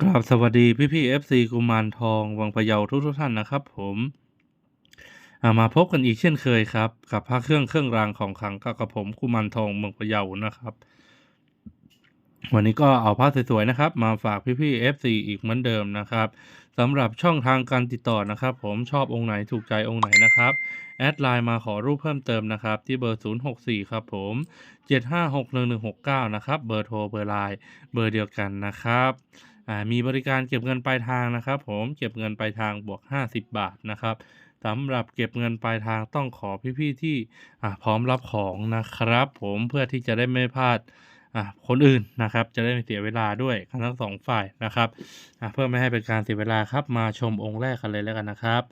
กราบสวัสดีพี่พี่เอฟซีกุมารทองวังพะเยาทุกทุกท่านนะครับ ผมามาพบกันอีกเช่นเคยครับ กับพระเครื่องเครื่องรางของขลังกับผมกุมารทองเมืองพะเยานะครับ วันนี้ก็เอาภาพสวยๆนะครับ มาฝากพี่พี่เอฟซีอีกเหมือนเดิมนะครับสำหรับช่องทางการติดต่อนะครับ ผมชอบองค์ไหนถูกใจองค์ไหนนะครับแอดไลน์มาขอรูปเพิ่มเติมนะครับ ที่เบอร์ 064 ครับผม 7561169 นะครับ เบอร์โทรเบอร์ไลน์เบอร์เดียวกันนะครับ มีบริการเก็บเงินปลายทางนะครับ ผมเก็บเงินปลายทางบวก 50 บาทนะครับสำหรับเก็บเงินปลายทางต้องขอพี่ๆที่พร้อมรับของนะครับ ผมเพื่อที่จะได้ไม่พลาดคนอื่นนะครับ จะได้ไม่เสียเวลาด้วยกันทั้งสองฝ่ายนะครับเพื่อไม่ให้เป็นการเสียเวลาครับมาชมองค์แรกกันเลยแล้วกันนะครับ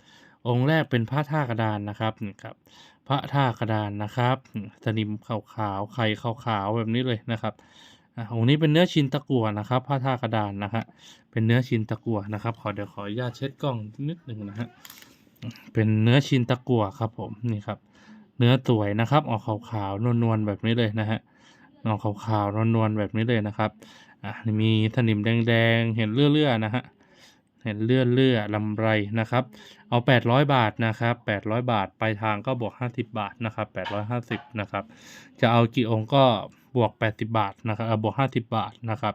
องค์แรกเป็นพระท่ากระดานนะครับนี่ครับพระท่ากระดานนะครับ สนิมขาวๆไข่ขาวๆแบบนี้เลยนะครับ อ่าองค์นี้เป็นเนื้อชินตะกั่วนะครับพระท่ากระดานนะฮะเป็นเนื้อชินตะกั่วนะครับ ขอเดี๋ยวขออนุญาตเช็ดกล้องนิดหนึ่งนะฮะเป็นเนื้อชินตะกั่วครับผมนี่ครับ เนื้อสวยนะครับออกขาวๆนวลๆแบบนี้เลยนะฮะออกขาวๆนวลๆแบบนี้เลยนะครับอ่ามีสนิมแดงๆเห็นเลื่อๆนะฮะเห็นเลื่อๆลำไรนะครับ เอา 800 บาทนะครับ800 บาทไปลายทางก็บวก 50 บาทนะครับ850นะครับ จะเอากี่องค์ก็ บวก 80 บาทนะครับเอ่อบวก 50 บาทนะครับ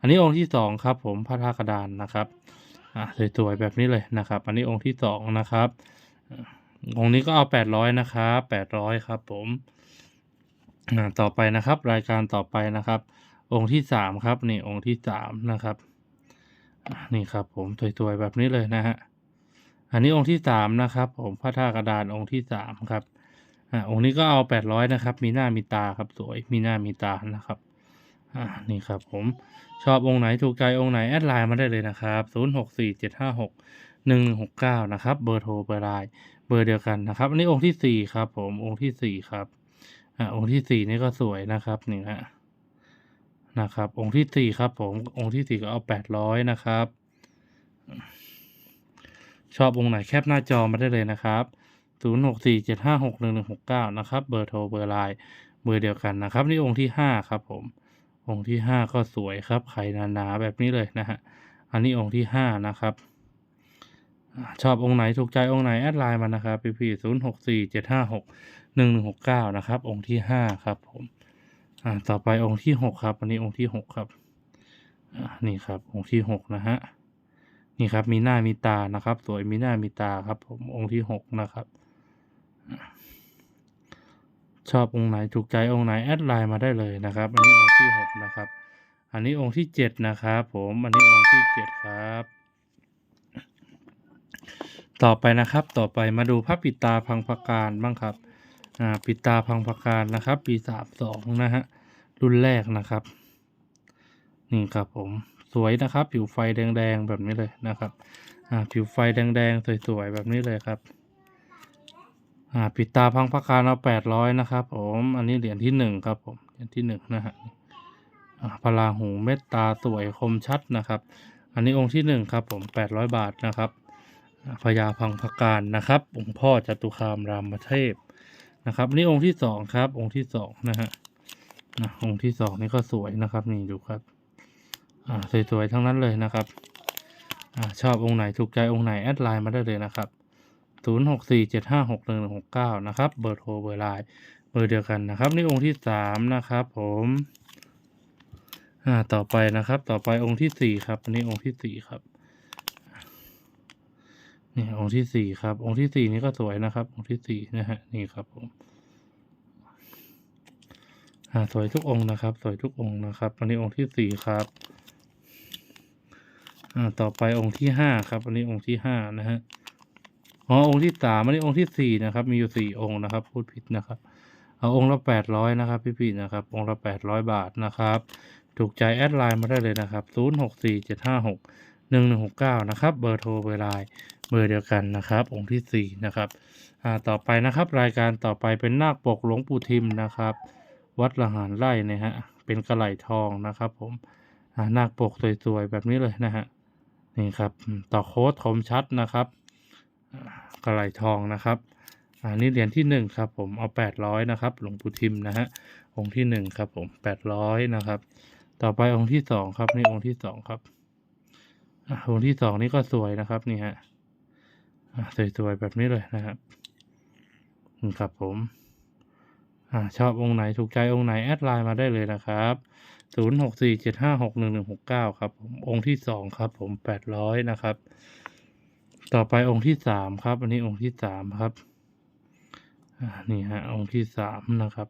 อันนี้องค์ที่ 2 ครับผมพระธาตุกระดานนะครับอะสวยๆแบบนี้เลยนะครับ อันนี้องค์ที่ 2 นะครับ องค์นี้ก็เอา 800 นะครับ800 ครับผมอะต่อไปนะครับ รายการต่อไปนะครับ องค์ที่ 3 ครับนี่องค์ที่3นะครับนี่ครับผมสวยๆแบบนี้เลยนะฮะอันนี้องค์ที่สามนะครับ ผมพระธาตุกระดานองค์ที่สามครับ อ่าองค์นี้ก็เอาแปดร้อยนะครับ มีหน้ามีตาครับสวย มีหน้ามีตานะครับ อ่า นี่ครับผมชอบองค์ไหนถูกใจองค์ไหนแอดไลน์มาได้เลยนะครับศูนย์หกสี่เจ็ดห้าหกหนึ่งหกเก้านะครับ เบอร์โทรเบอร์ไลน์เบอร์เดียวกันนะครับ อันนี้องค์ที่สี่ครับ ผมองค์ที่สี่ครับ อ่า องค์ที่สี่นี่ก็สวยนะครับนี่ฮะนะครับ องค์ที่สี่ครับ ผมองค์ที่สี่ก็เอาแปดร้อยนะครับ ชอบองค์ไหนแคปหน้าจอมาได้เลยนะครับ 0647561169 นะครับ เบอร์โทรเบอร์ไลน์เบอร์เดียวกันนะครับ นี่องค์ที่ 5 ครับผม องค์ที่ 5 ก็สวยครับ ไข่หนาๆแบบนี้เลยนะฮะ อันนี้องค์ที่ 5 นะครับ ชอบองค์ไหนถูกใจองค์ไหนแอดไลน์มานะครับพี่พี่ศูนย์หกสี่เจ็ดห้าหกหนึ่งหนึ่งหกเก้านะครับ องค์ที่ห้าครับผม อ่า ต่อไปองค์ที่หกครับ อันนี้องค์ที่หกครับ อ่า นี่ครับ องค์ที่หกนะฮะ นี่ครับ มีหน้ามีตานะครับ สวยมีหน้ามีตาครับ ผม องค์ที่หกนะครับ ชอบองค์ไหนถูกใจองค์ไหนแอดไลน์มาได้เลยนะครับ อันนี้องค์ที่หกนะครับ อันนี้องค์ที่เจ็ดนะครับ ผมอันนี้องค์ที่เจ็ดครับ ต่อไปนะครับต่อไปมาดูพระปิตาพังพการบ้างครับอ่าปิตาพังพการนะครับ ปีสามสองนะฮะรุ่นแรกนะครับนี่ครับผมสวยนะครับ ผิวไฟแดงๆแบบนี้เลยนะครับอ่าผิวไฟแดงๆสวยๆแบบนี้เลยครับ อ่าปิดตาพังพการเอาแปดร้อยนะครับผมอันนี้เหรียญที่หนึ่งครับผมเหรียญที่หนึ่งนะฮะอ่าพลาหูเม็ดตาสวยคมชัดนะครับ อันนี้องค์ที่หนึ่งครับผมแปดร้อยบาทนะครับพญาพังพการนะครับ องค์พ่อจตุคามรามเทพนะครับนนี่องค์ที่สองครับ องค์ที่สองนะฮะนะองค์ที่สองนี่ก็สวยนะครับนี่ดูครับ อ่าสวยๆทั้งนั้นเลยนะครับอ่าชอบองค์ไหนถูกใจองค์ไหนแอดไลน์มาได้เลยนะครับ ศูนย์หกสี่เจ็ดห้าหกหนึ่งหกเก้านะครับ เบอร์โทรเบอร์ไลน์เบอร์เดียวกันนะครับ นี่องค์ที่สามนะครับผมอ่าต่อไปนะครับ ต่อไปองค์ที่สี่ครับอันนี้องค์ที่สี่ครับนี่องค์ที่สี่ครับ องค์ที่สี่นี่ก็สวยนะครับ องค์ที่สี่นะฮะนี่ครับผมอ่าสวยทุกองค์นะครับ สวยทุกองค์นะครับอันนี้องค์ที่สี่ครับอ่าต่อไปองค์ที่ห้าครับอันนี้องค์ที่ห้านะฮะ อ๋อองค์ที่สามอันนี้องค์ที่สี่นะครับ มีอยู่สี่องค์นะครับ พูดผิดนะครับ เอาองค์ละแปดร้อยนะครับ พี่ๆนะครับ องค์ละแปดร้อยบาทนะครับ ถูกใจแอดไลน์มาได้เลยนะครับศูนย์หกสี่เจ็ดห้าหกหนึ่งหนึ่งหกเก้านะครับ เบอร์โทรเบอร์ไลน์เบอร์เดียวกันนะครับ องค์ที่สี่นะครับ อ่าต่อไปนะครับ รายการต่อไปเป็นนาคปกหลวงปู่ทิมนะครับ วัดละหารไร่นะฮะเป็นกระไหลทองนะครับ ผมอ่านาคปกสวยๆแบบนี้เลยนะฮะนี่ครับ ต่อโค้ดคมชัดนะครับ กระไหลทองนะครับอ่านี่เหรียญที่หนึ่งครับผมเอาแปดร้อยนะครับหลวงปู่ทิมนะฮะองค์ที่หนึ่งครับผมแปดร้อยนะครับ ต่อไปองค์ที่สองครับนี่องค์ที่สองครับอะองค์ที่สองนี่ก็สวยนะครับนี่ฮะอะสวยๆแบบนี้เลยนะครับนี่ครับผมอ่าชอบองค์ไหนถูกใจองค์ไหนแอดไลน์มาได้เลยนะครับศูนย์หกสี่เจ็ดห้าหกหนึ่งหนึ่งหกเก้าครับผมองค์ที่สองครับผมแปดร้อยนะครับ ต่อไปองค์ที่สามครับ อันนี้องค์ที่สามครับนี่ฮะองค์ที่สามนะครับ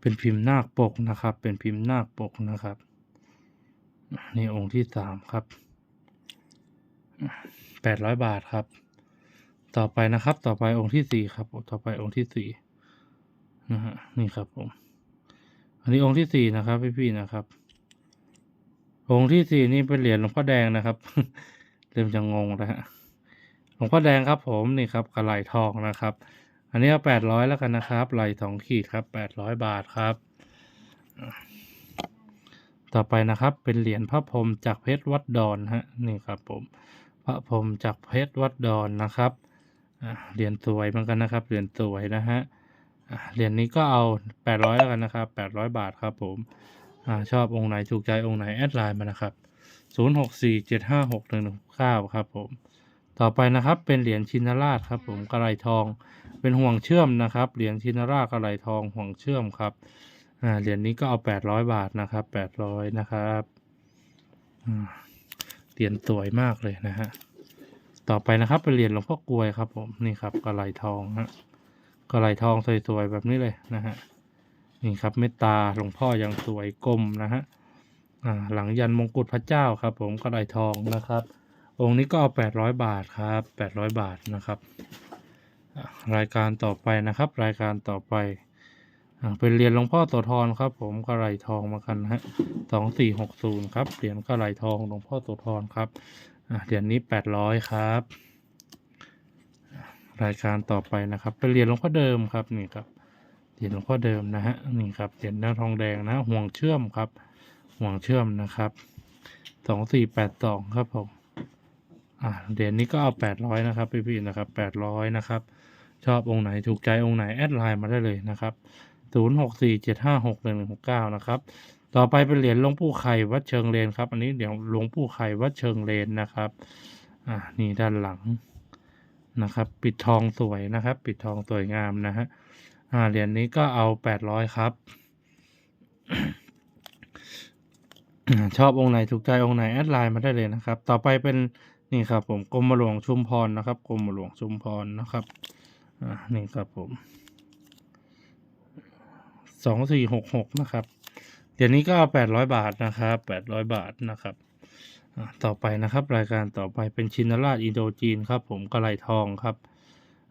เป็นพิมพ์นาคปกนะครับ เป็นพิมพ์นาคปกนะครับนี่องค์ที่สามครับแปดร้อยบาทครับ ต่อไปนะครับ ต่อไปองค์ที่สี่ครับ ต่อไปองค์ที่สี่นะฮะนี่ครับผม อันนี้องค์ที่สี่นะครับพี่ๆนะครับ องค์ที่สี่นี่เป็นเหรียญหลวงพ่อแดงนะครับ เริ่มจะงงแล้วฮะหลวงพ่อแดงครับผมนี่ครับกระไหลทองนะครับ อันนี้เอาแปดร้อยแล้วกันนะครับไหลสองขีดครับแปดร้อยบาทครับ ต่อไปนะครับเป็นเหรียญพระพรหมจากเพชรวัดดอนฮะนี่ครับผมพระพรหมจากเพชรวัดดอนนะครับเหรียญสวยเหมือนกันนะครับเหรียญสวยนะฮะเหรียญนี้ก็เอาแปดร้อยแล้วกันนะครับแปดร้อยบาทครับผม ชอบองค์ไหนถูกใจองค์ไหนแอดไลน์มานะครับศูนย์หกสี่เจ็ดห้าหกหนึ่งหนึ่งเก้าครับผม ต่อไปนะครับเป็นเหรียญชินราชครับผมกระไหลทอง เป็นห่วงเชื่อมนะครับ เหรียญชินราชกระไหลทองห่วงเชื่อมครับอ่าเหรียญนี้ก็เอาแปดร้อยบาทนะครับแปดร้อยนะครับเหรียญสวยมากเลยนะฮะต่อไปนะครับเป็นเหรียญหลวงพ่อกลวยครับผมนี่ครับกระไหลทองฮะกระไหลทองสวยๆแบบนี้เลยนะฮะ นี่ครับเมตตาหลวงพ่อยังสวยกลมนะฮะอ่าหลังยันมงกุฎพระเจ้าครับ ผมกระไหลทองนะครับ องค์นี้ก็เอาแปดร้อยบาทครับแปดร้อยบาทนะครับ รายการต่อไปนะครับ รายการต่อไปอะเป็นเหรียญหลวงพ่อโสธรครับ ผมกระไหลทองมากันฮะสองสี่หกศูนย์ครับเหรียญกระไหลทองหลวงพ่อโสธรครับอะเหรียญนี้แปดร้อยครับ รายการต่อไปนะครับ เป็นเหรียญหลวงพ่อเดิมครับนี่ครับ เหรียญหลวงพ่อเดิมนะฮะนี่ครับเหรียญหน้าทองแดงนะห่วงเชื่อมครับ ห่วงเชื่อมนะครับสองสี่แปดสองครับผมอะเหรียญนี้ก็เอาแปดร้อยนะครับพี่ๆนะครับแปดร้อยนะครับ ชอบองค์ไหนถูกใจองค์ไหนแอดไลน์มาได้เลยนะครับศูนย์หกสี่เจ็ดห้าหกหนึ่งหนึ่งหกเก้านะครับต่อไปเป็นเหรียญหลวงปู่ไข่วัดเชิงเลนครับ อันนี้เดี๋ยวหลวงปู่ไข่วัดเชิงเลนนะครับ อ่านี่ด้านหลังนะครับ ปิดทองสวยนะครับ ปิดทองสวยงามนะฮะ อ่าเหรียญนี้ก็เอาแปดร้อยครับ ชอบองค์ไหนถูกใจองค์ไหนแอดไลน์มาได้เลยนะครับ ต่อไปเป็นนี่ครับผมกรมหลวงชุมพรนะครับกรมหลวงชุมพรนะครับอ่านี่ครับผมสองสี่หกหกนะครับเดี๋ยวนี้ก็แปดร้อยบาทนะครับแปดร้อยบาทนะครับต่อไปนะครับ รายการต่อไปเป็นชินราชอินโดจีนครับ ผมกระไหลทองครับ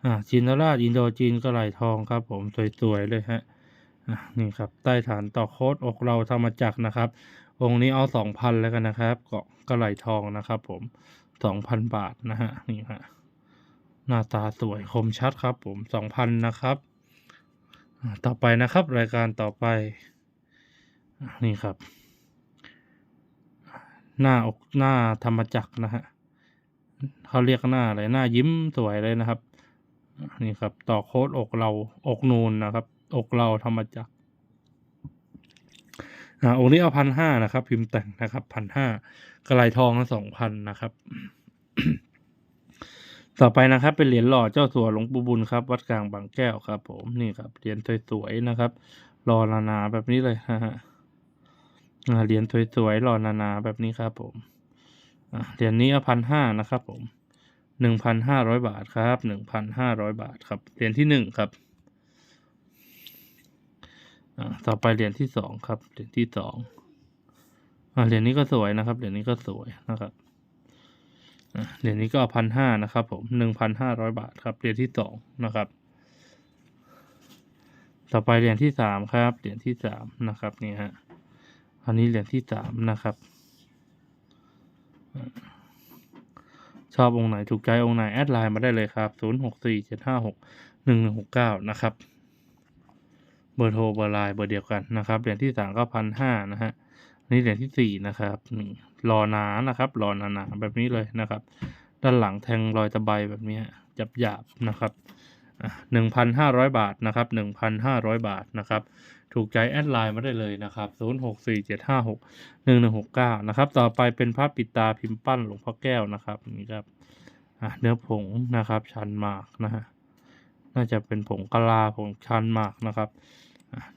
อ่าชินราชอินโดจีนกระไหลทองครับ ผมสวยๆเลยฮะนี่ครับใต้ฐานต่อโคดอกเราธรรมจักรนะครับ องค์นี้เอาสองพันแล้วกันนะครับเกาะกระไหลทองนะครับ ผมสองพันบาทนะฮะนี่ฮะหน้าตาสวยคมชัดครับ ผมสองพันนะครับต่อไปนะครับ รายการต่อไป นี่ครับ หน้าอกหน้าธรรมจักรนะฮะเขาเรียกหน้าอะไรหน้ายิ้มสวยเลยนะครับ นี่ครับ ต่อโค้ดอกเราอกนูนนะครับ อกเราธรรมจักรอ่าองค์นี้เอาพันห้านะครับ พิมพ์แต่งนะครับพันห้ากระไรทองสองพันนะครับ ต่อไปนะครับ เป็นเหรียญหล่อเจ้าสัวหลวงปู่บุญครับ วัดกลางบางแก้วครับ ผมนี่ครับเหรียญสวยๆนะครับหล่อนานาแบบนี้เลยฮะเหรียญสวยๆหล่อนานาแบบนี้ครับ ผมเหรียญนี้เอาพันห้านะครับ ผม หนึ่งพันห้าร้อยบาทครับหนึ่งพันห้าร้อยบาทครับ เหรียญที่หนึ่งครับ ต่อไปเหรียญที่สองครับ เหรียญที่สองอ่าเหรียญนี้ก็สวยนะครับ เหรียญนี้ก็สวยนะครับเหรียญนี้ก็พันห้านะครับผมหนึ่งพันห้าร้อยบาทครับ เหรียญที่สองนะครับ ต่อไปเหรียญที่สามครับ เหรียญที่สามนะครับนี่ฮะ อันนี้เหรียญที่สามนะครับ ชอบองค์ไหนถูกใจองค์ไหน แอดไลน์มาได้เลยครับศูนย์หกสี่เจ็ดห้าหกหนึ่งหนึ่งหกเก้านะครับ เบอร์โทรเบอร์ไลน์เบอร์เดียวกันนะครับ เหรียญที่สามก็พันห้านะฮะนี่เหรียญที่สี่นะครับรอหนานะครับรอหนาๆแบบนี้เลยนะครับ ด้านหลังแทงรอยตะไบแบบนี้หยาบๆนะครับ หนึ่งพันห้าร้อยบาทนะครับหนึ่งพันห้าร้อยบาทนะครับ ถูกใจแอดไลน์มาได้เลยนะครับ 0647561169 นะครับ ต่อไปเป็นภาพปิดตาพิมพ์ปั้นหลวงพ่อแก้วนะครับนี่ครับเนื้อผงนะครับชันหมากนะฮะน่าจะเป็นผงกะลาผงชันหมากนะครับ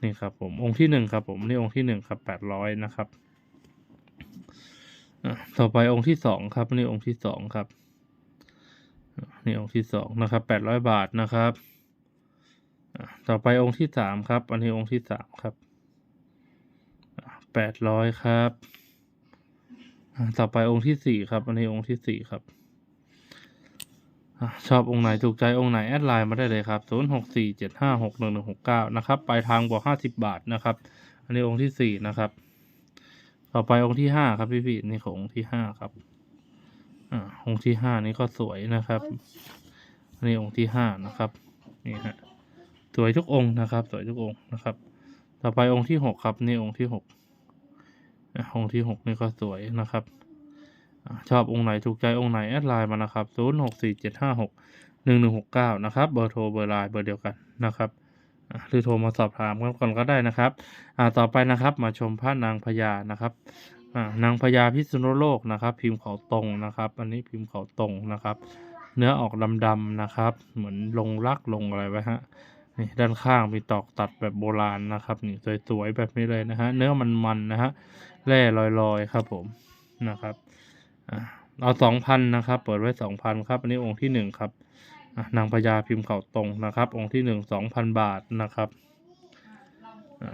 นี่ครับผมองค์ที่หนึ่งครับผมนี่องค์ที่หนึ่งครับแปดร้อยนะครับต่อไปองค์ที่สองครับนี่องค์ที่สองครับ นี่องค์ที่สองนะครับแปดร้อยบาทนะครับต่อไปองค์ที่สามครับ อันนี้องค์ที่สามครับแปดร้อยครับต่อไปองค์ที่สี่ครับ อันนี้องค์ที่สี่ครับชอบองค์ไหนถูกใจองค์ไหนแอดไลน์มาได้เลยครับ 0 6 4 7 5 6 1 1 6 9 นะครับปลายทางบวก50 บาทนะครับ อันนี้องค์ที่สี่นะครับ ต่อไปองค์ที่ห้าครับพี่พี่นี่ขององค์ที่ห้าครับ อ่าองค์ที่ห้านี่ก็สวยนะครับอันนี้องค์ที่ห้านะครับนี่ฮะสวยทุกองค์นะครับ สวยทุกองค์นะครับ ต่อไปองค์ที่หกครับนี่องค์ที่หกอะองค์ที่หกนี่ก็สวยนะครับชอบองค์ไหนถูกใจองค์ไหนแอดไลน์มานะครับ0 6 4 7 5 6 1 1 6 9นะครับเบอร์โทรเบอร์ไลน์เบอร์เดียวกันนะครับหรือโทรมาสอบถามกันก่อนก็ได้นะครับ อ่าต่อไปนะครับมาชมพระนางพญานะครับ นางพญาพิษณุโลกนะครับ พิมพ์เขาตรงนะครับ อันนี้พิมพ์เขาตรงนะครับ เนื้อออกดำๆนะครับ เหมือนลงรักลงอะไรไว้ฮะนี่ด้านข้างมีตอกตัดแบบโบราณนะครับนี่สวยๆแบบนี้เลยนะฮะเนื้อมันๆนะฮะแร่ลอยๆครับผมนะครับเอาสองพันนะครับ เปิดไว้สองพันครับ อันนี้องค์ที่หนึ่งครับนางพญาพิมพ์เข่าตรงนะครับ องค์ที่หนึ่งสองพันบาทนะครับอะ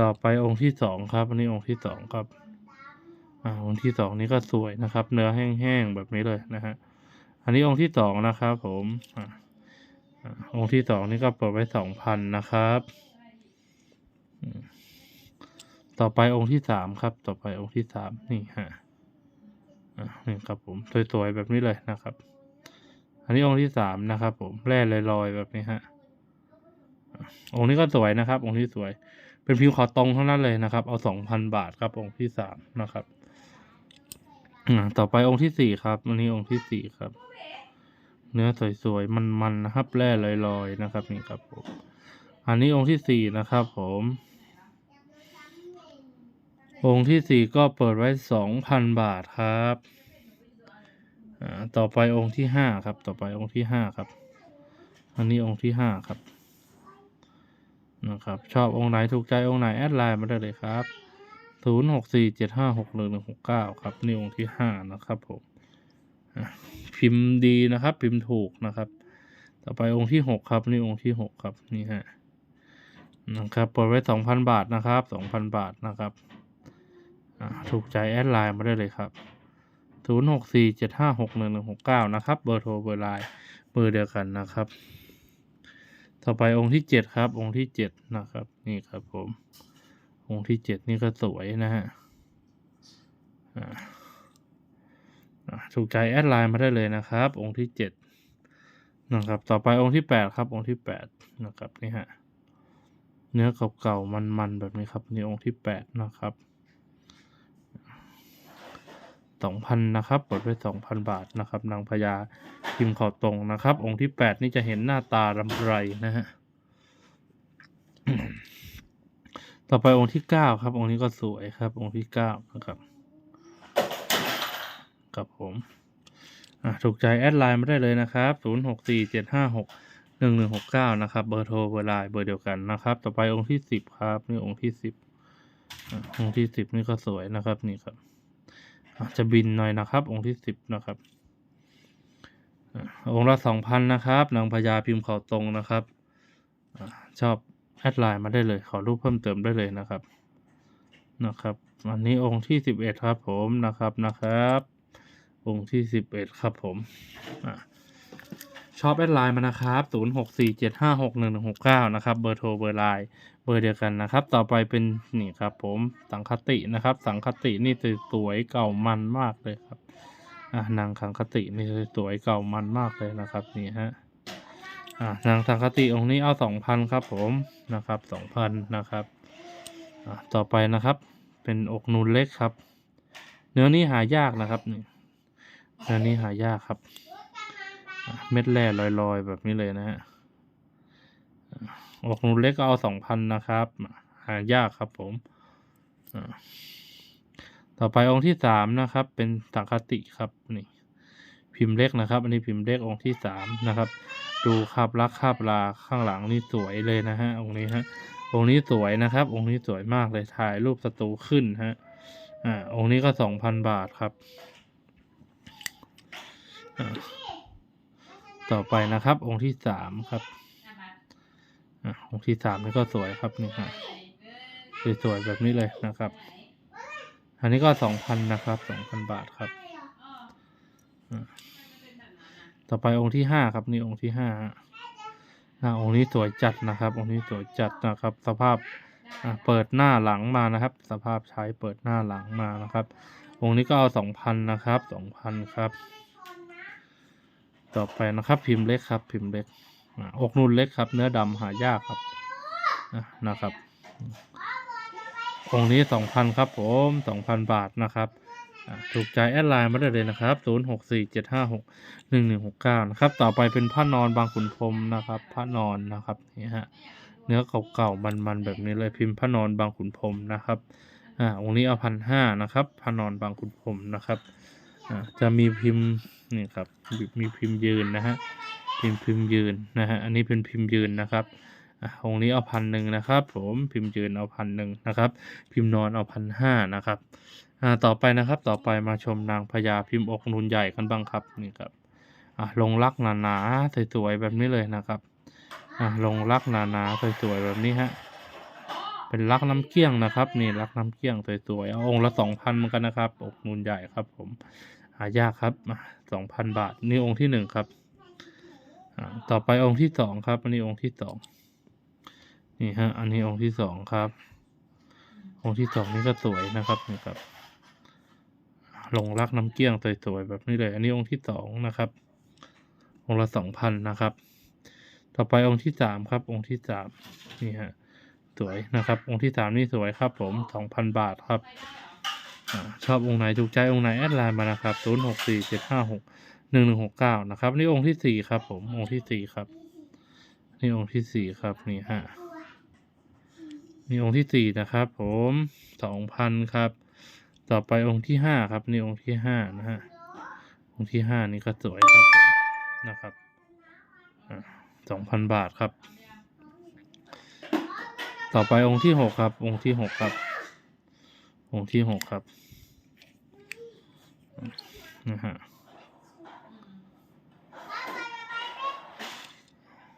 ต่อไปองค์ที่สองครับ อันนี้องค์ที่สองครับ อ่า องค์ที่สองนี้ก็สวยนะครับ เนื้อแห้งๆแบบนี้เลยนะฮะ อันนี้องค์ที่สองนะครับผมอะอะองค์ที่สองนี่ก็เปิดไว้สองพันนะครับ ต่อไปองค์ที่สามครับ ต่อไปองค์ที่สามนี่ฮะอะนี่ครับผมสวยๆแบบนี้เลยนะครับ อันนี้องค์ที่สามนะครับ ผมแร่ลอยๆแบบนี้ฮะอะองค์นี้ก็สวยนะครับ องค์ที่สวย เป็นพิมพ์ขอตรงเท่านั้นเลยนะครับ เอาสองพันบาทครับ องค์ที่สามนะครับอะต่อไปองค์ที่สี่ครับอันนี้องค์ที่สี่ครับ เนื้อสวยๆมันๆนะครับแร่ลอยๆนะครับนี่ครับผมอันนี้องค์ที่สี่นะครับผมองค์ที่สี่ก็เปิดไว้สองพันบาทครับอ่าต่อไปองค์ที่ห้าครับ ต่อไปองค์ที่ห้าครับ อันนี้องค์ที่ห้าครับ นะครับ ชอบองค์ไหนถูกใจองค์ไหนแอดไลน์มาได้เลยครับศูนย์หกสี่เจ็ดห้าหกหนึ่งหนึ่งหกเก้าครับนี่องค์ที่ห้านะครับผมพิมพ์ดีนะครับ พิมพ์ถูกนะครับ ต่อไปองค์ที่หกครับ นี่องค์ที่หกครับนี่ฮะนะครับเปิดไว้สองพันบาทนะครับสองพันบาทนะครับถูกใจแอดไลน์มาได้เลยครับ0 6 4 7 5 6 1 1 6 9นะครับ เบอร์โทรเบอร์ไลน์เบอร์เดียวกันนะครับ ต่อไปองค์ที่7ครับ องค์ที่7นะครับ นี่ครับผม องค์ที่7นี่ก็สวยนะฮะอ่าถูกใจแอดไลน์มาได้เลยนะครับ องค์ที่7นะครับ ต่อไปองค์ที่8ครับ องค์ที่8นะครับนี่ฮะเนื้อเก่าๆมันๆแบบนี้ครับนี่องค์ที่8นะครับ สองพันนะครับปิดไว้สองพันบาทนะครับ นางพญาพิมพ์ข่าตรงนะครับ องค์ที่แปดนี่จะเห็นหน้าตารำไรนะฮะต่อไปองค์ที่เก้าครับ องค์นี้ก็สวยครับ องค์ที่เก้านะครับกับผมอะถูกใจแอดไลน์มาได้เลยนะครับศูนย์หกสี่เจ็ดห้าหกหนึ่งหนึ่งหกเก้านะครับ เบอร์โทรเบอร์ไลน์เบอร์เดียวกันนะครับ ต่อไปองค์ที่สิบครับ นี่องค์ที่สิบอะองค์ที่สิบนี่ก็สวยนะครับนี่ครับ อาจจะบินหน่อยนะครับ องค์ที่สิบนะครับ องค์ละสองพันนะครับ นางพญาพิมพ์เขาตรงนะครับอชอบแอดไลน์มาได้เลย ขอรูปเพิ่มเติมได้เลยนะครับ นะครับอันนี้องค์ที่สิบเอ็ดครับผมนะครับนะครับ องค์ที่สิบเอ็ดครับผมอา ชอบแอดไลน์มานะครับศูนย์หกสี่เจ็ดห้าหกหนึ่งหนึ่งหกเก้านะครับ เบอร์โทร เบอร์ไลน์ เบอร์เดียวกันนะครับ ต่อไปเป็นนี่ครับผม สังคตินะครับ สังคตินี่สวยเก่ามันมากเลยครับอ่านางสังคตินี่สวยเก่ามันมากเลยนะครับนี่ฮะอ่านางสังคติองค์นี้เอาสองพันครับผมนะครับสองพันนะครับอ่าต่อไปนะครับ เป็นอกนูนเล็กครับ เนื้อนี้หายากนะครับเนื้อนี้หายากครับ เม็ดแร่ลอยๆ แบบนี้เลยนะฮะอกนูเล็กก็เอาสองพันนะครับ หายากครับผมต่อไปองค์ที่สามนะครับ เป็นสังคติครับนี่พิมพ์เล็กนะครับ อันนี้พิมพ์เล็กองค์ที่สามนะครับ ดูคาบลักคาบลาข้างหลังนี่สวยเลยนะฮะองค์นี้ฮะองค์นี้สวยนะครับ องค์นี้สวยมากเลยถ่ายรูปสตูขึ้นฮะอ่าองค์นี้ก็สองพันบาทครับอ่า ต่อไปนะครับ องค์ที่สามครับอ่าองค์ที่สามนี่ก็สวยครับนี่ฮะสวยๆแบบนี้เลยนะครับ อันนี้ก็สองพันนะครับสองพันบาทครับอ่าต่อไปองค์ที่ห้าครับนี่องค์ที่ห้าฮะอ่าองค์นี้สวยจัดนะครับ องค์นี้สวยจัดนะครับ สภาพอ่าเปิดหน้าหลังมานะครับ สภาพใช้เปิดหน้าหลังมานะครับ องค์นี้ก็เอาสองพันนะครับสองพันครับ ต่อไปนะครับ พิมพ์เล็กครับ พิมพ์เล็กอกนุ่นเล็กครับ เนื้อดำหายากครับนะครับองนี้สองพันครับผมสองพันบาทนะครับถูกใจแอดไลน์มาได้เลยนะครับศูนย์หกสี่เจ็ดห้าหกหนึ่งหนึ่งหกเก้านะครับ ต่อไปเป็นผ้านอนบางขุนพรมนะครับผ้านอนนะครับนี่ฮะเนื้อเก่าๆมันๆแบบนี้เลยพิมพ์ผ้านอนบางขุนพรมนะครับอ่าองค์นี้เอาพันห้านะครับผ้านอนบางขุนพรมนะครับ จะมีพิมพ์นี่ครับมีพิมพ์ยืนนะฮะพิมพ์พิมพ์ยืนนะฮะอันนี้เป็นพิมพ์ยืนนะครับองค์นี้เอาพันหนึ่งนะครับ ผมพิมพ์ยืนเอาพันหนึ่งนะครับ พิมพ์นอนเอาพันห้านะครับต่อไปนะครับต่อไปมาชมนางพญาพิมพ์อกนูนใหญ่กันบ้างครับนี่ครับลงรักหนาๆสวยๆแบบนี้เลยนะครับลงรักหนาๆสวยๆแบบนี้ฮะเป็นรักน้ำเกลี้ยงนะครับนี่รักน้ำเกลี้ยงสวยๆเอาองค์ละสองพันเหมือนกันนะครับอกนูนใหญ่ครับผมายากครับสองพันบาท นี่องค์ที่หนึ่งครับต่อไปองค์ที่สองครับ อันนี้องค์ที่สองนี่ฮะ อันนี้องค์ที่สองครับ องค์ที่สองนี่ก็สวยนะครับนี่ครับหลงรักน้ำเกลี้ยงสวยๆแบบนี้เลย อันนี้องค์ที่สองนะครับ องค์ละสองพันนะครับ ต่อไปองค์ที่สามครับ องค์ที่สามนี่ฮะสวยนะครับ องค์ที่สามนี่สวยครับ ผมสองพันบาทครับ ชอบองค์ไหนถูกใจองค์ไหนแอดไลน์มานะครับศูนย์หกสี่เจ็ดห้าหกหนึ่งหนึ่งหกเก้านะครับ นี่องค์ที่สี่ครับ ผมองค์ที่สี่ครับ นี่องค์ที่สี่ครับนี่ฮะนี่องค์ที่สี่นะครับ ผมสองพันครับ ต่อไปองค์ที่ห้าครับนี่องค์ที่ห้านะฮะองค์ที่ห้านี่ก็สวยครับผมนะครับสองพันบาทครับ ต่อไปองค์ที่หกครับ องค์ที่หกครับ องค์ที่หกครับ นะฮะ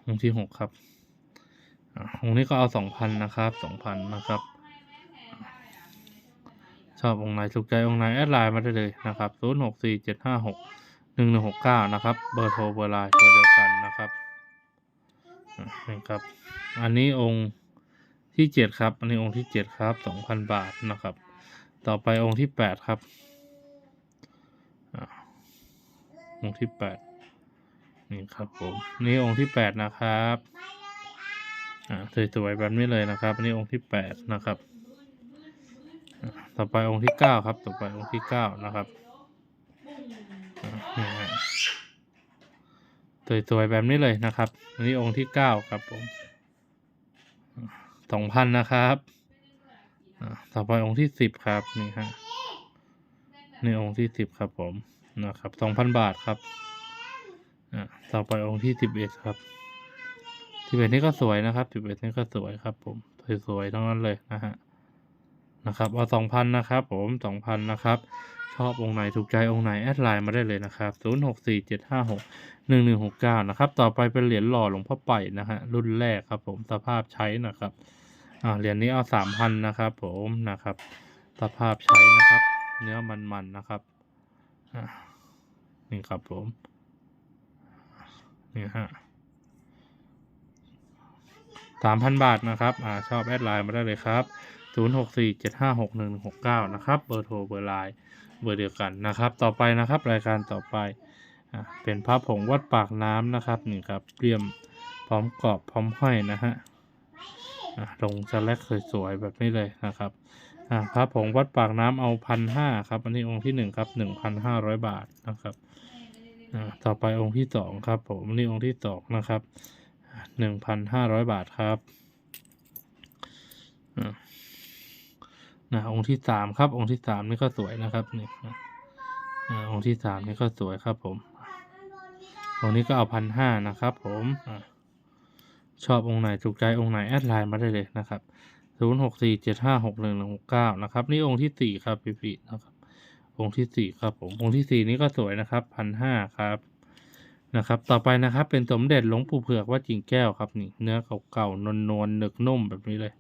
องค์ที่หกครับองค์นี้ก็เอาสองพันนะครับสองพันนะครับ ชอบองค์ไหนถูกใจองค์ไหนแอดไลน์มาได้เลยนะครับศูนย์หกสี่เจ็ดห้าหกหนึ่งหนึ่งหกเก้านะครับ เบอร์โทรเบอร์ไลน์ตัวเดียวกันนะครับนี่ครับ อันนี้องค์ที่เจ็ดครับ อันนี้องค์ที่เจ็ดครับสองพันบาทนะครับ ต่อไปองค์ที่แปดครับอะ องค์ที่แปดนี่ครับผมนี่องค์ที่แปดนะครับอ่าสวยๆแบบนี้เลยนะครับนนี้องค์ที่แปดนะครับต่อไปองค์ที่เก้าครับ ต่อไปองค์ที่เก้านะครับนี่ฮะสวยๆแบบนี้เลยนะครับนนี้องค์ที่เก้าครับผมสองพันนะครับต่อไปองค์ที่สิบครับนี่ฮะนี่องค์ที่สิบครับผม นะครับสองพันบาทครับอ่าต่อไปองค์ที่สิบเอ็ดครับสิบเอ็ดนี่ก็สวยนะครับสิบเอ็ดนี่ก็สวยครับผมสวยๆทั้งนั้นเลยนะฮะนะครับเอาสองพันนะครับ ผมสองพันนะครับ ชอบองค์ไหนถูกใจองค์ไหนแอดไลน์มาได้เลยนะครับศูนย์หกสี่เจ็ดห้าหกหนึ่งหนึ่งหกเก้านะครับ ต่อไปเป็นเหรียญหล่อหลวงพ่อไปนะฮะรุ่นแรกครับ ผมสภาพใช้นะครับอ่าเหรียญนี้เอาสามพันนะครับ ผมนะครับ สภาพใช้นะครับ เนื้อมันๆนะครับอ่า นี่ครับผมนี่ฮะสามพันบาทนะครับอ่าชอบแอดไลน์มาได้เลยครับศูนย์หกสี่เจ็ดห้าหกหนึ่งหกเก้านะครับ เบอร์โทรเบอร์ไลน์เบอร์เดียวกันนะครับ ต่อไปนะครับรายการต่อไปอ่าเป็นพระผงวัดปากน้ำนะครับนี่ครับเตรียมพร้อมกรอบพร้อมห้อยนะฮะลงสแลกสวยๆแบบนี้เลยนะครับอ่าพระผงวัดปากน้ำเอาพันห้าครับ อันนี้องค์ที่หนึ่งครับหนึ่งพันห้าร้อยบาทนะครับ ต่อไปองค์ที่สองครับ ผมนี่องค์ที่สองนะครับหนึ่งพันห้าร้อยบาทครับอ่านะองค์ที่สามครับ องค์ที่สามนี่ก็สวยนะครับนี่นะอ่าองค์ที่สามนี่ก็สวยครับ ผมองค์นี้ก็เอาพันห้านะครับ ผมอชอบองค์ไหนถูกใจองค์ไหนแอดไลน์มาได้เลยนะครับศูนย์หกสี่เจ็ดห้าหกหนึ่งหกเก้านะครับ นี่องค์ที่สี่ครับพี่ๆนะครับ องค์ที่สี่ครับผมองค์ที่สี่นี้ก็สวยนะครับพันห้าครับนะครับ ต่อไปนะครับเป็นสมเด็จหลวงปู่เผือกวัดจิงแก้วครับนี่เนื้อเก่าๆนวลๆหนึกนุ่มแบบนี้เลย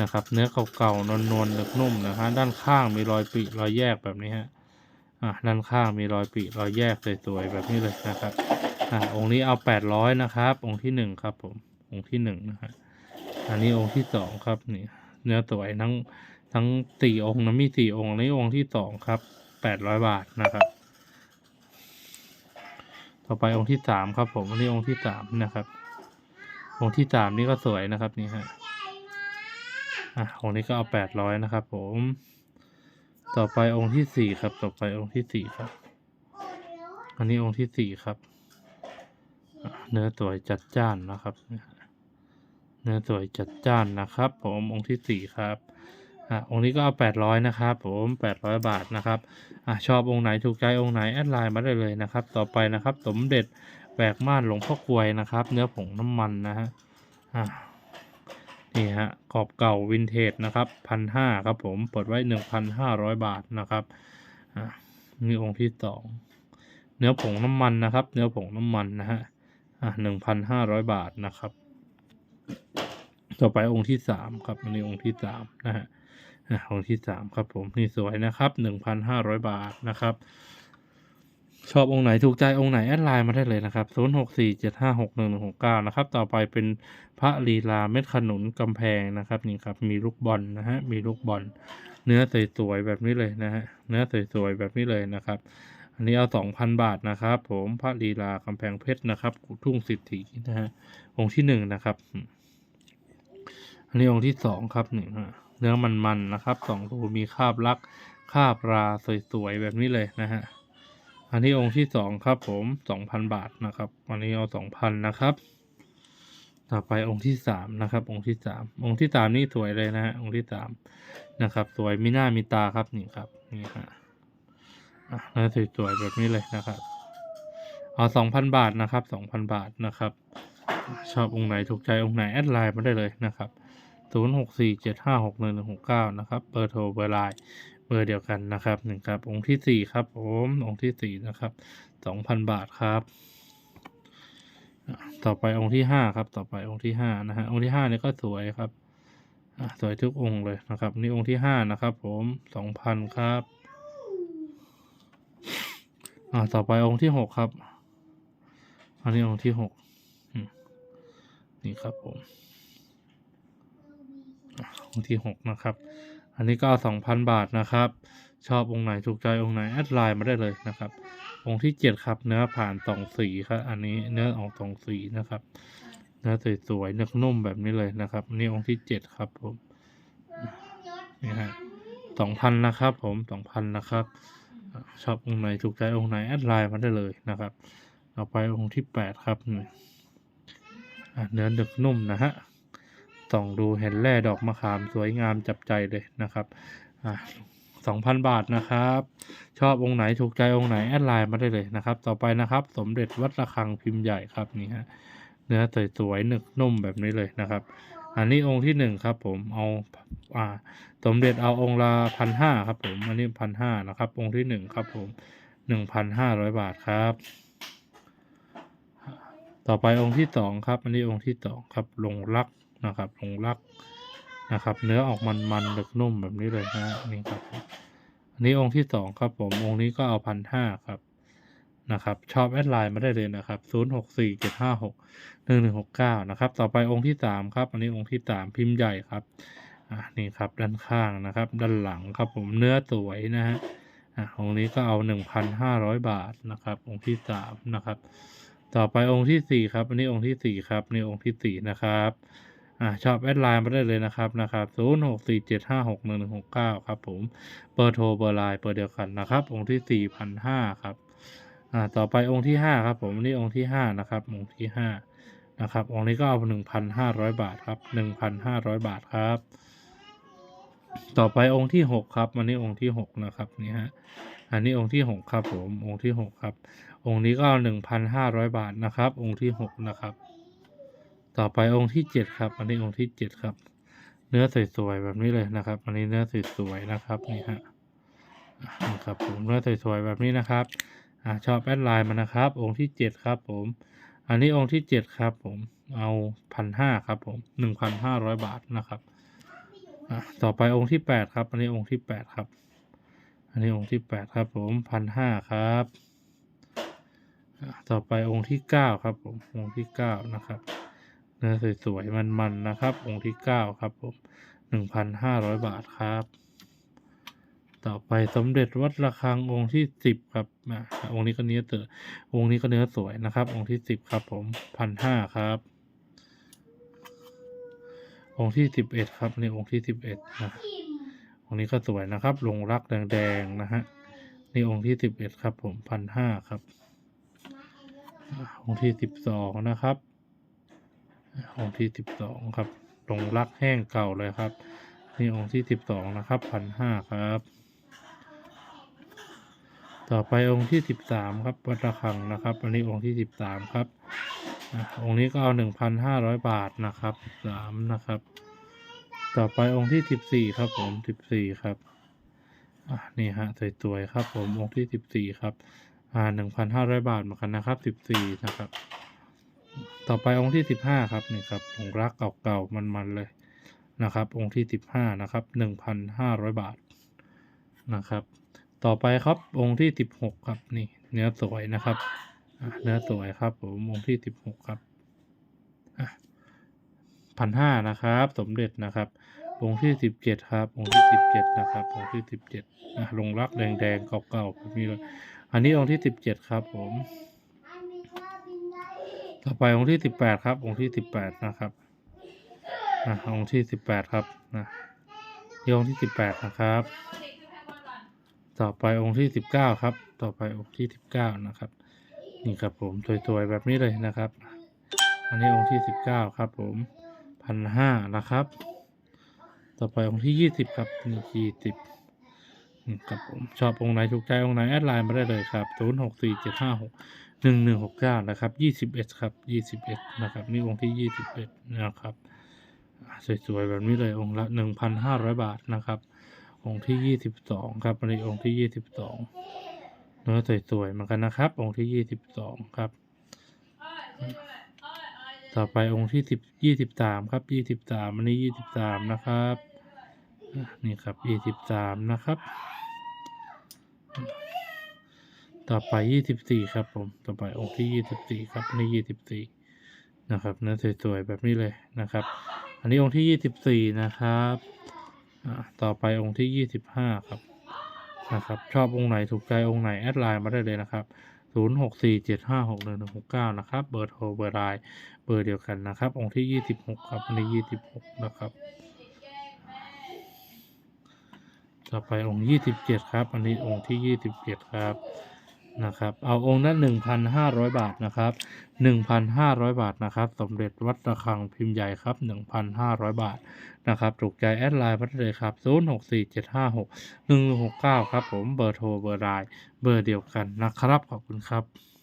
นะครับ เนื้อเก่าๆนวลๆหนึกนุ่มนะฮะด้านข้างมีรอยปริรอยแยกแบบนี้ฮะอะด้านข้างมีรอยปริรอยแยกสวยๆแบบนี้เลยนะครับอะองค์นี้เอาแปดร้อยนะครับ องค์ที่หนึ่งครับผมองค์ที่หนึ่งนะฮะอันนี้องค์ที่สองครับนี่เนื้อสวยทั้ง ทั้งสี่องค์นะมีสี่องค์อันองค์ที่สองครับแปดร้อยบาทนะครับ ต่อไปองค์ที่สามครับ ผมอันนี้องค์ที่สามนะครับ องค์ที่สามนี่ก็สวยนะครับนี่ฮะอะองค์นี้ก็เอาแปดร้อยนะครับ ผม ต่อไปองค์ที่สี่ครับ ต่อไปองค์ที่สี่ครับ อันนี้องค์ที่สี่ครับ เนื้อสวยจัดจ้านนะครับเนื้อสวยจัดจ้านนะครับ ผมองค์ที่สี่ครับ อะองค์นี้ก็เอาแปดร้อยนะครับผมแปดร้อยบาทนะครับอะชอบองค์ไหนถูกใจองค์ไหนแอดไลน์มาได้เลยนะครับ ต่อไปนะครับสมเด็จแบกม่านหลวงพ่อกลวยนะครับ เนื้อผงน้ำมันนะฮะอะนี่ฮะกรอบเก่าวินเทจนะครับพันห้าครับผมเปิดไว้หนึ่งพันห้าร้อยบาทนะครับอะนี่องค์ที่สองเนื้อผงน้ำมันนะครับ เนื้อผงน้ำมันนะฮะอะหนึ่งพันห้าร้อยบาทนะครับ ต่อไปองค์ที่สามครับอันนี้องค์ที่สามนะฮะ อะองค์ที่สามครับผมนี่สวยนะครับหนึ่งพันห้าร้อยบาทนะครับ ชอบองค์ไหนถูกใจองค์ไหนแอดไลน์มาได้เลยนะครับศูนย์หกสี่เจ็ดห้าหกหนึ่งหนึ่งหกเก้านะครับ ต่อไปเป็นพระลีลาเม็ดขนุนกำแพงนะครับนี่ครับมีลูกบอลนะฮะมีลูกบอลเนื้อสวยๆแบบนี้เลยนะฮะเนื้อสวยๆแบบนี้เลยนะครับอันนี้เอาสองพันบาทนะครับ ผมพระลีลากำแพงเพชรนะครับ ทุ่งสิทธินะฮะองค์ที่หนึ่งนะครับ อันนี้องค์ที่สองครับหนึ่งฮะ เนื้อมันๆนะครับสองรูมีคาบลักคาบราสวยๆแบบนี้เลยนะฮะอันนี้องค์ที่สองครับผมสองพันบาทนะครับอันนี้เอาสองพันนะครับ ต่อไปองค์ที่สามนะครับ องค์ที่สามองค์ที่สามนี่สวยเลยนะฮะองค์ที่สามนะครับ สวยมีหน้ามีตาครับนี่ครับนี่ฮะอะเนื้อสวยๆแบบนี้เลยนะครับเอาสองพันบาทนะครับสองพันบาทนะครับ ชอบองค์ไหนถูกใจองค์ไหนแอดไลน์มาได้เลยนะครับ ศูนย์หกสี่เจ็ดห้าหกหนึ่งหนึ่งหกเก้านะครับ เบอร์โทรเบอร์ไลน์เบอร์เดียวกันนะครับหนึ่งครับ องค์ที่สี่ครับผมองค์ที่สี่นะครับสองพันบาทครับ ต่อไปองค์ที่ห้าครับ ต่อไปองค์ที่ห้านะฮะองค์ที่ห้านี่ก็สวยครับสวยทุกองค์เลยนะครับ นี่องค์ที่ห้านะครับ ผมสองพันครับต่อไปองค์ที่หกครับ อันนี้องค์ที่หกนี่ครับผม องค์ที่หกนะครับ อันนี้ก็สองพันบาทนะครับ ชอบองค์ไหนถูกใจองค์ไหนแอดไลน์มาได้เลยนะครับ องค์ที่เจ็ดครับ เนื้อผ่านสองสีครับ อันนี้เนื้อออกสองสีนะครับ เนื้อสวยๆเนื้อนุ่มแบบนี้เลยนะครับอันนี่องค์ที่เจ็ดครับผมนี่ฮะสองพันนะครับ ผมสองพันนะครับ ชอบองค์ไหนถูกใจองค์ไหนแอดไลน์มาได้เลยนะครับ ต่อไปองค์ที่แปดครับนี่อะเนื้อหนึกนุ่มนะฮะ ส่องดูเห็นแร่ดอกมะขามสวยงามจับใจเลยนะครับอะสองพันบาทนะครับ ชอบองค์ไหนถูกใจองค์ไหนแอดไลน์มาได้เลยนะครับ ต่อไปนะครับ สมเด็จวัดระฆังพิมพ์ใหญ่ครับนี่ฮะเนื้อสวยๆหนึกนุ่มแบบนี้เลยนะครับ อันนี้องค์ที่หนึ่งครับ ผมเอาอ่า สมเด็จเอาองค์ละพันห้าครับ ผมอันนี้พันห้านะครับ องค์ที่หนึ่งครับ ผมหนึ่งพันห้าร้อยบาทครับ ต่อไปองค์ที่สองครับ อันนี้องค์ที่สองครับลงรัก นะครับลงรักนะครับ เนื้อออกมันมันๆหนึกนุ่มแบบนี้เลยนะนี่ครับอันนี้องค์ที่สองครับ ผมองค์นี้ก็เอาพันห้าครับนะครับชอบแอดไลน์มาได้เลยนะครับศูนย์หกสี่เจ็ดห้าหกหนึ่งหนึ่งหกเก้านะครับ ต่อไปองค์ที่สามครับ อันนี้องค์ที่สามพิมพ์ใหญ่ครับอ่านี่ครับด้านข้างนะครับ ด้านหลังครับ ผมเนื้อสวยนะฮะอ่าองค์นี้ก็เอาหนึ่งพันห้าร้อยบาทนะครับ องค์ที่สามนะครับ ต่อไปองค์ที่สี่ครับ อันนี้องค์ที่สี่ครับนี่องค์ที่สี่นะครับ อ่าชอบแอดไลน์มาได้เลยนะครับนะครับศูนย์หกสี่เจ็ดห้าหกหนึ่งหนึ่งหกเก้าครับผมเบอร์โทรเบอร์ไลน์เบอร์เดียวกันนะครับ องค์ที่สี่พันห้าครับอ่าต่อไปองค์ที่ห้าครับผมอันนี่องค์ที่ห้านะครับองค์ที่ห้านะครับองค์นี้ก็เอาหนึ่งพันห้าร้อยบาทครับหนึ่งพันห้าร้อยบาทครับต่อไปองค์ที่หกครับอันนี้องค์ที่หกนะครับนี่ฮะอันนี้องค์ที่หกครับผมองค์ที่หกครับ องค์นี้ก็หนึ่งพันห้าร้อยบาทนะครับ องค์ที่หกนะครับ ต่อไปองค์ที่เจ็ดครับ อันนี้องค์ที่เจ็ดครับ เนื้อสวยๆแบบนี้เลยนะครับ อันนี้เนื้อสวยๆนะครับนี่ฮะอะนี่ครับผมเนื้อสวยๆแบบนี้นะครับอ่าชอบแอดไลน์มานะครับ องค์ที่เจ็ดครับ ผม อันนี้องค์ที่เจ็ดครับ ผมเอาพันห้าครับ ผมหนึ่งพันห้าร้อยบาทนะครับอะต่อไปองค์ที่แปดครับ อันนี้องค์ที่แปดครับ อันนี้องค์ที่แปดครับ ผมพันห้าครับอะต่อไปองค์ที่เก้าครับ ผมองค์ที่เก้านะครับ นื้อสวยๆมันๆนะครับ องค์ที่เก้าครับผมหนึ่งพันห้าร้อยบาทครับ ต่อไปสมเด็จวัดระฆังองค์ที่สิบครับอะองค์นี้ก็เนื้อเตอองค์นี้ก็เนื้อสวยนะครับ องค์ที่สิบครับผมพันห้าครับ องค์ที่สิบเอ็ดครับในองค์ที่สิบเอ็ดนะองค์นี้ก็สวยนะครับลงรักแดงๆนะฮะนี่องค์ที่สิบเอ็ดครับผมพันห้าครับอะองค์ที่สิบสองนะครับ อะองค์ที่สิบสองครับลงรักแห้งเก่าเลยครับ นี่องค์ที่สิบสองนะครับพันห้าครับ ต่อไปองค์ที่สิบสามครับวัดระฆังนะครับอันนี้องค์ที่สิบสามครับองค์นี้ก็เอาหนึ่งพันห้าร้อยบาทนะครับสามนะครับ ต่อไปองค์ที่สิบสี่ครับผมสิบสี่ครับนี่ฮะสวยๆครับผมองค์ที่สิบสี่ครับอ่าหนึ่งพันห้าร้อยบาทเหมือนกันนะครับสิบสี่นะครับ ต่อไปองค์ที่สิบห้าครับนี่ครับองรักเก่าๆมันๆเลยนะครับ องค์ที่สิบห้านะครับหนึ่งพันห้าร้อยบาทนะครับ ต่อไปครับองค์ที่สิบหกครับนี่เนื้อสวยนะครับเนื้อสวยครับผมองค์ที่สิบหกครับพันห้านะครับ สมเด็จนะครับ องค์ที่สิบเจ็ดครับ องค์ที่สิบเจ็ดนะครับองค์ที่สิบเจ็ดนะลงรักแดงๆเก่าๆแบบนี้เลยอันนี้องค์ที่สิบเจ็ดครับผม ต่อไปองค์ที่สิบแปดครับองค์ที่สิบแปดนะครับอะองค์ที่สิบแปดครับนะนี่องค์ที่สิบแปดนะครับ ต่อไปองค์ที่สิบเก้าครับ ต่อไปองค์ที่สิบเก้านะครับ นี่ครับผมสวยๆแบบนี้เลยนะครับ อันนี้องค์ที่สิบเก้าครับ ผมพันห้านะครับ ต่อไปองค์ที่ยี่สิบครับนี่ยี่สิบครับผมชอบองค์ไหนถูกใจองค์ไหนแอดไลน์มาได้เลยครับศูนย์หกสี่เจ็ดห้าหก หนึ่งหนึ่งหกเก้านะครับยี่สิบเอ็ดครับยี่สิบเอ็ดนะครับนี่องค์ที่ยี่สิบเอ็ดนะครับสวยๆแบบนี้เลยองค์ละหนึ่งพันห้าร้อยบาทนะครับ องค์ที่ยี่สิบสองครับอันนี้องค์ที่ยี่สิบสองเนื้อสวยๆเหมือนกันนะครับ องค์ที่ยี่สิบสองครับ ต่อไปองค์ที่สิบยี่สิบสามครับยี่สิบสามอันนี้ยี่สิบสามนะครับนี่ครับยี่สิบสามนะครับ ต่อไปยี่สิบสี่ครับผม ต่อไปองค์ที่ยี่สิบสี่ครับอันนี้ยี่สิบสี่นะครับนื้อสวยๆแบบนี้เลยนะครับ อันนี้องค์ที่ยี่สิบสี่นะครับอ่าต่อไปองค์ที่ยี่สิบห้าครับนะครับ ชอบองค์ไหนถูกใจองค์ไหนแอดไลน์มาได้เลยนะครับศูนย์หกสี่เจ็ดห้าหกหนึ่งหนึ่งหกเก้านะครับ เบอร์โทรเบอร์ไลน์เบอร์เดียวกันนะครับ องค์ที่ยี่สิบหกครับอันนี้ยี่สิบหกนะครับ ต่อไปองค์ยี่สิบเจ็ดครับ อันนี้องค์ที่ยี่สิบเจ็ดครับ นะครับ เอาองค์นั้นหนึ่งพันห้าร้อยบาทนะครับหนึ่งพันห้าร้อยบาทนะครับ สมเด็จวัดระฆังพิมพ์ใหญ่ครับหนึ่งพันห้าร้อยบาทนะครับ ถูกใจแอดไลน์มาได้เลยครับศูนย์หกสี่เจ็ดห้าหกหนึ่งหกเก้าครับผม เบอร์โทร เบอร์ไลน์ เบอร์เดียวกันนะครับ ขอบคุณครับ